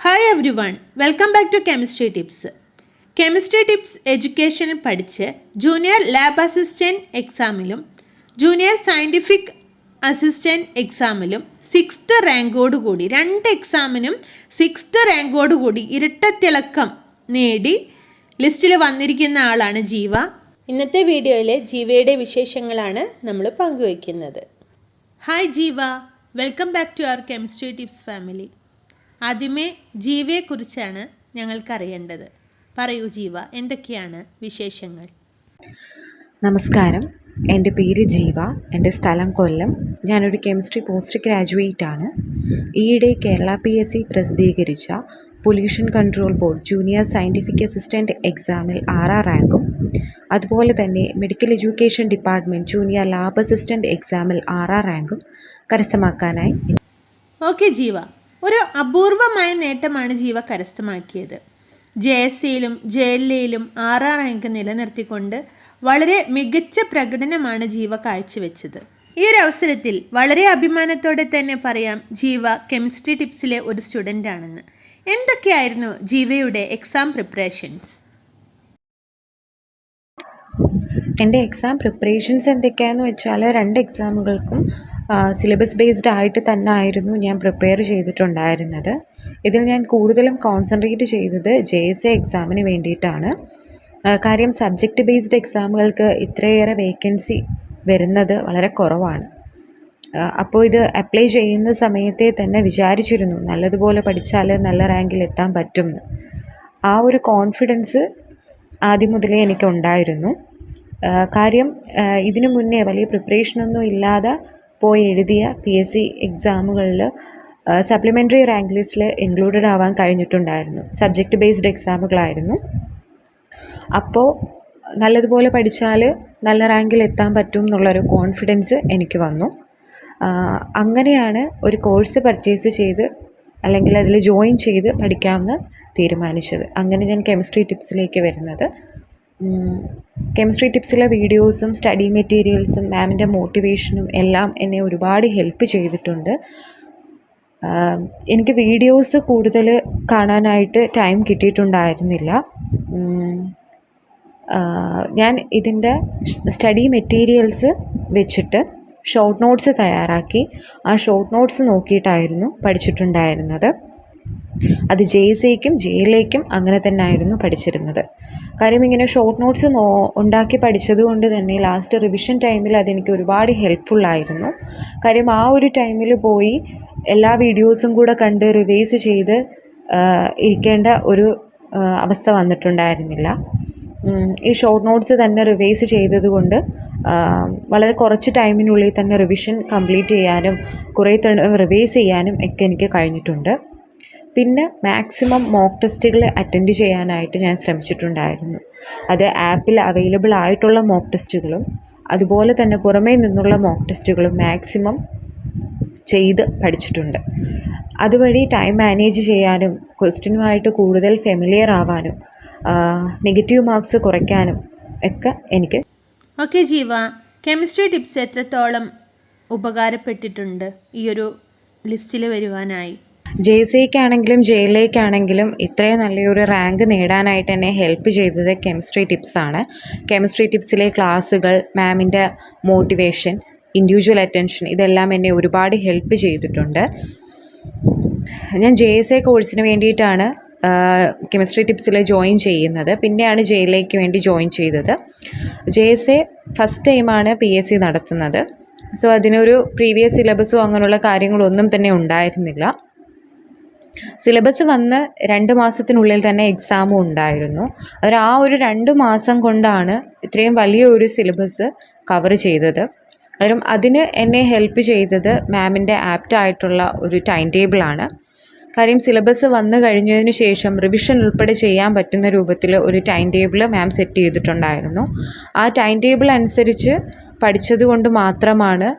Hi everyone welcome back to chemistry tips chemistry tips എഡ്യൂക്കേഷനിൽ പഠിച്ച് junior lab assistant എക്സാമിലും junior scientific assistant എക്സാമിലും sixth റാങ്കോടുകൂടി രണ്ട് എക്സാമിനും സിക്സ്ത് റാങ്കോടുകൂടി ഇരട്ടത്തിളക്കം നേടി ലിസ്റ്റിൽ വന്നിരിക്കുന്ന ആളാണ് ജീവ. ഇന്നത്തെ വീഡിയോയിലെ ജീവയുടെ വിശേഷങ്ങളാണ് നമ്മൾ പങ്കുവയ്ക്കുന്നത്. Hi Jeeva. Welcome back to our chemistry tips family ആദ്യമേ ജീവയെക്കുറിച്ചാണ് ഞങ്ങൾക്കറിയേണ്ടത്. പറയൂ ജീവ എന്തൊക്കെയാണ് വിശേഷങ്ങൾ? നമസ്കാരം. എന്റെ പേര് ജീവ. എന്റെ സ്ഥലം കൊല്ലം. ഞാനൊരു കെമിസ്ട്രി പോസ്റ്റ് ഗ്രാജുവേറ്റ് ആണ് ഈയിടെ കേരള പി എസ് സി പ്രസിദ്ധീകരിച്ച pollution control board junior scientific assistant എക്സാമിൽ ആറാം റാങ്കും അതുപോലെ തന്നെ medical education department junior lab assistant എക്സാമിൽ ആറാം റാങ്കും കരസ്ഥമാക്കാനായി ഓക്കെ ജീവ. ഒരു അപൂർവമായ നേട്ടമാണ് ജീവ കരസ്ഥമാക്കിയത്. ജെ എസ് സിയിലും ജെ എൽ എയിലും ആറാം റാങ്ക് നിലനിർത്തിക്കൊണ്ട് വളരെ മികച്ച പ്രകടനമാണ് ജീവ കാഴ്ചവെച്ചത്. ഈ ഒരു അവസരത്തിൽ വളരെ അഭിമാനത്തോടെ തന്നെ പറയാം ജീവ കെമിസ്ട്രി ടിപ്സിലെ ഒരു സ്റ്റുഡന്റ് ആണെന്ന് എന്തൊക്കെയായിരുന്നു ജീവയുടെ എക്സാം പ്രിപ്പറേഷൻസ് എന്റെ എക്സാം പ്രിപ്പറേഷൻസ് എന്തൊക്കെയാണെന്ന് വെച്ചാൽ രണ്ട് എക്സാമുകൾക്കും സിലബസ് ബേസ്ഡ് ആയിട്ട് തന്നെ ആയിരുന്നു ഞാൻ പ്രിപ്പയർ ചെയ്തിട്ടുണ്ടായിരുന്നത്. ഇതിൽ ഞാൻ കൂടുതലും കോൺസെൻട്രേറ്റ് ചെയ്തത് ജെ എസ് എ എക്സാമിന് വേണ്ടിയിട്ടാണ്. കാര്യം സബ്ജക്റ്റ് ബേസ്ഡ് എക്സാമുകൾക്ക് ഇത്രയേറെ വേക്കൻസി വരുന്നത് വളരെ കുറവാണ്. അപ്പോൾ ഇത് അപ്ലൈ ചെയ്യുന്ന സമയത്തെ തന്നെ വിചാരിച്ചിരുന്നു നല്ലതുപോലെ പഠിച്ചാൽ നല്ല റാങ്കിൽ എത്താൻ പറ്റുമെന്ന് ആ ഒരു കോൺഫിഡൻസ് ആദ്യം മുതലേ എനിക്കുണ്ടായിരുന്നു. കാര്യം ഇതിനു മുന്നേ വലിയ പ്രിപ്പറേഷനൊന്നും ഇല്ലാതെ പോയി എഴുതിയ പി എസ് സി എക്സാമുകളിൽ സപ്ലിമെന്ററി റാങ്ക് ലിസ്റ്റിൽ ഇൻക്ലൂഡഡ് ആവാൻ കഴിഞ്ഞിട്ടുണ്ടായിരുന്നു. സബ്ജക്റ്റ് ബേസ്ഡ് എക്സാമുകളായിരുന്നു അപ്പോൾ നല്ലതുപോലെ പഠിച്ചാൽ നല്ല റാങ്കിൽ എത്താൻ പറ്റും എന്നുള്ളൊരു കോൺഫിഡൻസ് എനിക്ക് വന്നു. അങ്ങനെയാണ് ഒരു കോഴ്സ് പർച്ചേസ് ചെയ്ത് അല്ലെങ്കിൽ അതിൽ ജോയിൻ ചെയ്ത് പഠിക്കാമെന്ന് തീരുമാനിച്ചത്. അങ്ങനെ ഞാൻ കെമിസ്ട്രി ടിപ്സിലേക്ക് വരുന്നത്. കെമിസ്ട്രി ടിപ്സിലെ വീഡിയോസും സ്റ്റഡി മെറ്റീരിയൽസും മാമിന്റെ മോട്ടിവേഷനും എല്ലാം എന്നെ ഒരുപാട് ഹെൽപ്പ് ചെയ്തിട്ടുണ്ട്. എനിക്ക് വീഡിയോസ് കൂടുതൽ കാണാനായിട്ട് ടൈം കിട്ടിയിട്ടുണ്ടായിരുന്നില്ല. ഞാൻ ഇതിന്റെ സ്റ്റഡി മെറ്റീരിയൽസ് വെച്ചിട്ട് ഷോർട്ട് നോട്ട്സ് തയ്യാറാക്കി. ആ ഷോർട്ട് നോട്ട്സ് നോക്കിയിട്ടായിരുന്നു പഠിച്ചിട്ടുണ്ടായിരുന്നത്. അത് ജെ സിക്കും ജെയിലേക്കും അങ്ങനെ തന്നെ ആയിരുന്നു പഠിച്ചിരുന്നത്. കാര്യം ഇങ്ങനെ ഷോർട്ട് നോട്ട്സ് നോ ഉണ്ടാക്കി പഠിച്ചതുകൊണ്ട് തന്നെ ലാസ്റ്റ് റിവിഷൻ ടൈമിൽ അതെനിക്ക് ഒരുപാട് ഹെൽപ്ഫുള്ളായിരുന്നു കാര്യം ആ ഒരു ടൈമിൽ പോയി എല്ലാ വീഡിയോസും കൂടെ കണ്ട് റിവൈസ് ചെയ്ത് ഇരിക്കേണ്ട ഒരു അവസ്ഥ വന്നിട്ടുണ്ടായിരുന്നില്ല. ഈ ഷോർട്ട് നോട്ട്സ് തന്നെ റിവൈസ് ചെയ്തതുകൊണ്ട് വളരെ കുറച്ച് ടൈമിനുള്ളിൽ തന്നെ റിവിഷൻ കംപ്ലീറ്റ് ചെയ്യാനും കുറേ റിവൈസ് ചെയ്യാനും ഒക്കെ എനിക്ക് കഴിഞ്ഞിട്ടുണ്ട്. പിന്നെ മാക്സിമം മോക്ക് ടെസ്റ്റുകൾ അറ്റൻഡ് ചെയ്യാനായിട്ട് ഞാൻ ശ്രമിച്ചിട്ടുണ്ടായിരുന്നു. അത് ആപ്പിൽ അവൈലബിൾ ആയിട്ടുള്ള മോക്ക് ടെസ്റ്റുകളും അതുപോലെ തന്നെ പുറമേ നിന്നുള്ള മോക്ക് ടെസ്റ്റുകളും മാക്സിമം ചെയ്ത് പഠിച്ചിട്ടുണ്ട്. അതുവഴി ടൈം മാനേജ് ചെയ്യാനും ക്വസ്റ്റ്യനുമായിട്ട് കൂടുതൽ ഫെമിലിയർ ആവാനും നെഗറ്റീവ് മാർക്സ് കുറയ്ക്കാനും ഒക്കെ എനിക്ക് ഓക്കെ ജീവ. കെമിസ്ട്രി ടിപ്സ് എത്രത്തോളം ഉപകാരപ്പെട്ടിട്ടുണ്ട് ഈ ഒരു ലിസ്റ്റിൽ വരുവാനായി? ജെ സിക്കാണെങ്കിലും ജയിലിലേക്കാണെങ്കിലും ഇത്രയും നല്ലൊരു റാങ്ക് നേടാനായിട്ട് എന്നെ ഹെൽപ്പ് ചെയ്തത് കെമിസ്ട്രി ടിപ്സാണ്. കെമിസ്ട്രി ടിപ്സിലെ ക്ലാസ്സുകൾ മാമിന്റെ മോട്ടിവേഷൻ ഇൻഡിവിജ്വൽ അറ്റൻഷൻ ഇതെല്ലാം എന്നെ ഒരുപാട് ഹെൽപ്പ് ചെയ്തിട്ടുണ്ട്. ഞാൻ ജെ എസ് എ കോഴ്സിന് വേണ്ടിയിട്ടാണ് കെമിസ്ട്രി ടിപ്സിൽ ജോയിൻ ചെയ്യുന്നത്. പിന്നെയാണ് ജയിലിലേക്ക് വേണ്ടി ജോയിൻ ചെയ്തത്. ജെ എസ് എ ഫസ്റ്റ് ടൈമാണ് പി എസ് സി നടത്തുന്നത്. സോ അതിനൊരു പ്രീവിയസ് സിലബസോ അങ്ങനെയുള്ള കാര്യങ്ങളൊന്നും തന്നെ ഉണ്ടായിരുന്നില്ല. സിലബസ് വന്ന് രണ്ട് മാസത്തിനുള്ളിൽ തന്നെ എക്സാമും ഉണ്ടായിരുന്നു. അവർ ആ ഒരു രണ്ട് മാസം കൊണ്ടാണ് ഇത്രയും വലിയ ഒരു സിലബസ് കവർ ചെയ്തത്. കാര്യം അതിന് എന്നെ ഹെൽപ്പ് ചെയ്തത് മാമിന്റെ ആപ്റ്റായിട്ടുള്ള ഒരു ടൈം ടേബിളാണ് കാര്യം സിലബസ് വന്നു കഴിഞ്ഞതിന് ശേഷം റിവിഷൻ ഉൾപ്പെടെ ചെയ്യാൻ പറ്റുന്ന രൂപത്തിൽ ഒരു ടൈം ടേബിൾ മാം സെറ്റ് ചെയ്തിട്ടുണ്ടായിരുന്നു. ആ ടൈം ടേബിൾ അനുസരിച്ച് പഠിച്ചതുകൊണ്ട് മാത്രമാണ്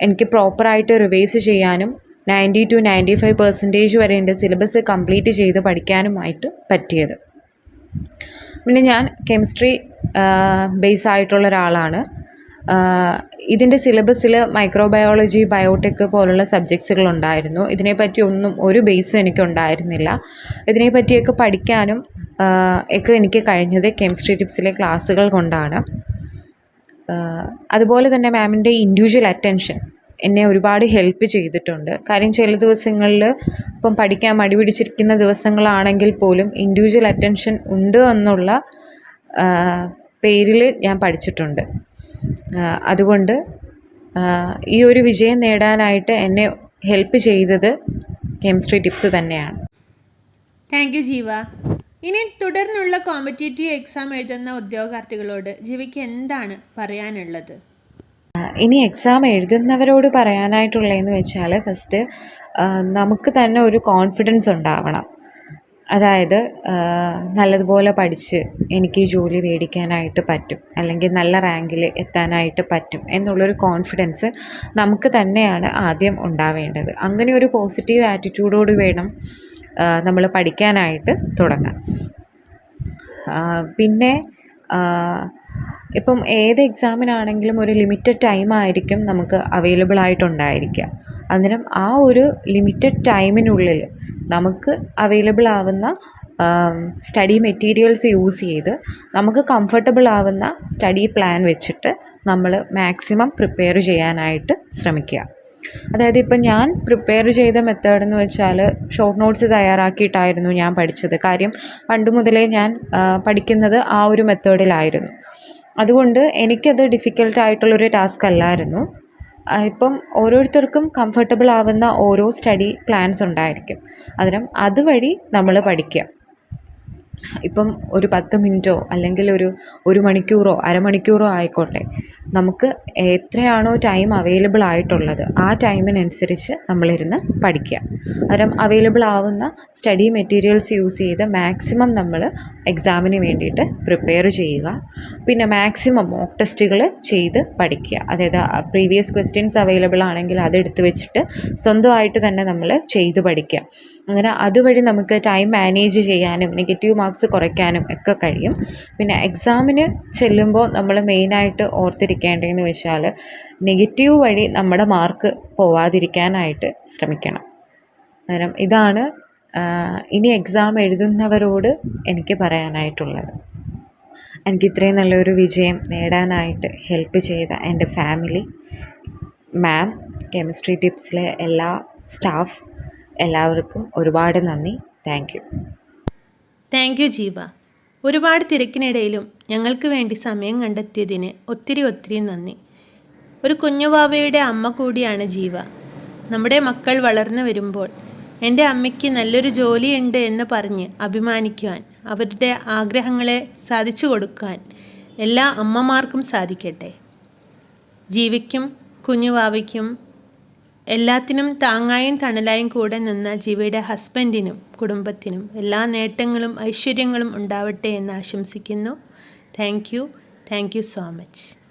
എനിക്ക് പ്രോപ്പറായിട്ട് റിവൈസ് ചെയ്യാനും ninety two ninety five percentage വരെ എന്റെ സിലബസ് കംപ്ലീറ്റ് ചെയ്ത് പഠിക്കാനുമായിട്ട് പറ്റിയത്. പിന്നെ ഞാൻ കെമിസ്ട്രി ബേസ് ആയിട്ടുള്ള ഒരാളാണ്. ഇതിന്റെ സിലബസിൽ മൈക്രോബയോളജി ബയോടെക് പോലുള്ള സബ്ജക്ട്സുകൾ ഉണ്ടായിരുന്നു ഇതിനെപ്പറ്റി ഒന്നും ഒരു ബേസും എനിക്കുണ്ടായിരുന്നില്ല. ഇതിനെപ്പറ്റിയൊക്കെ പഠിക്കാനും ഒക്കെ എനിക്ക് കഴിഞ്ഞത് കെമിസ്ട്രി ടിപ്സിലെ ക്ലാസ്സുകൾ കൊണ്ടാണ്. അതുപോലെ തന്നെ മാമിന്റെ ഇൻഡിവിജ്വൽ അറ്റൻഷൻ. എന്നെ ഒരുപാട് ഹെൽപ്പ് ചെയ്തിട്ടുണ്ട്. കാര്യം ചില ദിവസങ്ങളിൽ ഇപ്പം പഠിക്കാൻ മടി പിടിച്ചിരിക്കുന്ന ദിവസങ്ങളാണെങ്കിൽ പോലും ഇൻഡിവിജ്വൽ അറ്റൻഷൻ ഉണ്ട് എന്നുള്ള പേരിൽ ഞാൻ പഠിച്ചിട്ടുണ്ട്. അതുകൊണ്ട് ഈ ഒരു വിജയം നേടാനായിട്ട് എന്നെ ഹെൽപ്പ് ചെയ്തത് കെമിസ്ട്രി ടിപ്സ് തന്നെയാണ്. Thank you Jeeva. ഇനി തുടർന്നുള്ള കോമ്പറ്റേറ്റീവ് എക്സാം എഴുതുന്ന ഉദ്യോഗാർത്ഥികളോട് ജീവിക്ക് എന്താണ് പറയാനുള്ളത്? ഇനി എക്സാം എഴുതുന്നവരോട് പറയാനായിട്ടുള്ളതെന്ന് വെച്ചാൽ ഫസ്റ്റ് നമുക്ക് തന്നെ ഒരു കോൺഫിഡൻസ് ഉണ്ടാവണം. അതായത് നല്ലതുപോലെ പഠിച്ച് എനിക്ക് ജോലി മേടിക്കാനായിട്ട് പറ്റും. അല്ലെങ്കിൽ നല്ല റാങ്കിൽ എത്താനായിട്ട് പറ്റും എന്നുള്ളൊരു കോൺഫിഡൻസ് നമുക്ക് തന്നെയാണ് ആദ്യം ഉണ്ടാവേണ്ടത്. അങ്ങനെ ഒരു പോസിറ്റീവ് ആറ്റിറ്റ്യൂഡോട് വേണം നമ്മൾ പഠിക്കാനായിട്ട് തുടങ്ങാൻ. പിന്നെ ഇപ്പം ഏത് എക്സാമിനാണെങ്കിലും ഒരു ലിമിറ്റഡ് ടൈം ആയിരിക്കും നമുക്ക് അവൈലബിൾ ആയിട്ടുണ്ടായിരിക്കുക. അന്നേരം ആ ഒരു ലിമിറ്റഡ് ടൈമിനുള്ളിൽ നമുക്ക് അവൈലബിൾ ആവുന്ന സ്റ്റഡി മെറ്റീരിയൽസ് യൂസ് ചെയ്ത് നമുക്ക് കംഫർട്ടബിൾ ആവുന്ന സ്റ്റഡി പ്ലാൻ വെച്ചിട്ട് നമ്മൾ മാക്സിമം പ്രിപ്പയർ ചെയ്യാനായിട്ട് ശ്രമിക്കുക. അതായത് ഇപ്പം ഞാൻ പ്രിപ്പയർ ചെയ്ത മെത്തേഡ് എന്ന് വെച്ചാൽ ഷോർട്ട് നോട്ട്സ് തയ്യാറാക്കിയിട്ടായിരുന്നു ഞാൻ പഠിച്ചത്. കാര്യം പണ്ട് മുതലേ ഞാൻ പഠിക്കുന്നത് ആ ഒരു മെത്തേഡിലായിരുന്നു അതുകൊണ്ട് എനിക്കത് ഡിഫിക്കൽട്ട് ആയിട്ടുള്ളൊരു ടാസ്ക് അല്ലായിരുന്നു. ഇപ്പം ഓരോരുത്തർക്കും കംഫർട്ടബിൾ ആവുന്ന ഓരോ സ്റ്റഡി പ്ലാൻസ് ഉണ്ടായിരിക്കും. അന്നേരം അതുവഴി നമ്മൾ പഠിക്കുക. ഇപ്പം ഒരു പത്ത് മിനിറ്റോ അല്ലെങ്കിൽ ഒരു ഒരു മണിക്കൂറോ അരമണിക്കൂറോ ആയിക്കോട്ടെ. നമുക്ക് എത്രയാണോ ടൈം അവൈലബിൾ ആയിട്ടുള്ളത് ആ ടൈമിനനുസരിച്ച് നമ്മളിരുന്ന് പഠിക്കുക. അന്നേരം അവൈലബിൾ ആവുന്ന സ്റ്റഡി മെറ്റീരിയൽസ് യൂസ് ചെയ്ത് മാക്സിമം നമ്മൾ എക്സാമിന് വേണ്ടിയിട്ട് പ്രിപ്പയർ ചെയ്യുക. പിന്നെ മാക്സിമം മോക്ക് ടെസ്റ്റുകൾ ചെയ്ത് പഠിക്കുക. അതായത് പ്രീവിയസ് ക്വസ്റ്റ്യൻസ് അവൈലബിൾ ആണെങ്കിൽ അതെടുത്ത് വെച്ചിട്ട് സ്വന്തമായിട്ട് തന്നെ നമ്മൾ ചെയ്ത് പഠിക്കുക. അങ്ങനെ അതുവഴി നമുക്ക് ടൈം മാനേജ് ചെയ്യാനും നെഗറ്റീവ് മാർക്സ് കുറയ്ക്കാനും ഒക്കെ കഴിയും. പിന്നെ എക്സാമിന് ചെല്ലുമ്പോൾ നമ്മൾ മെയിനായിട്ട് ഓർത്തിരിക്കേണ്ടതെന്ന് വെച്ചാൽ നെഗറ്റീവ് വഴി നമ്മുടെ മാർക്ക് പോവാതിരിക്കാനായിട്ട് ശ്രമിക്കണം. അന്നേരം ഇതാണ് ഇനി എക്സാം എഴുതുന്നവരോട് എനിക്ക് പറയാനായിട്ടുള്ളത്. എനിക്ക് ഇത്രയും നല്ലൊരു വിജയം നേടാനായിട്ട് ഹെൽപ്പ് ചെയ്ത എന്റെ ഫാമിലി മാം കെമിസ്ട്രി ടിപ്സിലെ എല്ലാ സ്റ്റാഫ് എല്ലാവർക്കും ഒരുപാട് നന്ദി. Thank you thank you Jeeva. ഒരുപാട് തിരക്കിനിടയിലും ഞങ്ങൾക്ക് വേണ്ടി സമയം കണ്ടെത്തിയതിന് ഒത്തിരി ഒത്തിരി നന്ദി. ഒരു കുഞ്ഞുവാവയുടെ അമ്മ കൂടിയാണ് ജീവ. നമ്മുടെ മക്കൾ വളർന്നു വരുമ്പോൾ എന്റെ അമ്മയ്ക്ക് നല്ലൊരു ജോലിയുണ്ട് എന്ന് പറഞ്ഞ് അഭിമാനിക്കുവാൻ അവരുടെ ആഗ്രഹങ്ങളെ സാധിച്ചു കൊടുക്കാൻ എല്ലാ അമ്മമാർക്കും സാധിക്കട്ടെ. ജീവിക്കും കുഞ്ഞുവാവയ്ക്കും എല്ലാത്തിനും താങ്ങായും തണലായും കൂടെ നിന്ന ജീവയുടെ ഹസ്ബൻഡിനും കുടുംബത്തിനും എല്ലാ നേട്ടങ്ങളും ഐശ്വര്യങ്ങളും ഉണ്ടാവട്ടെ എന്ന് ആശംസിക്കുന്നു. Thank you thank you so much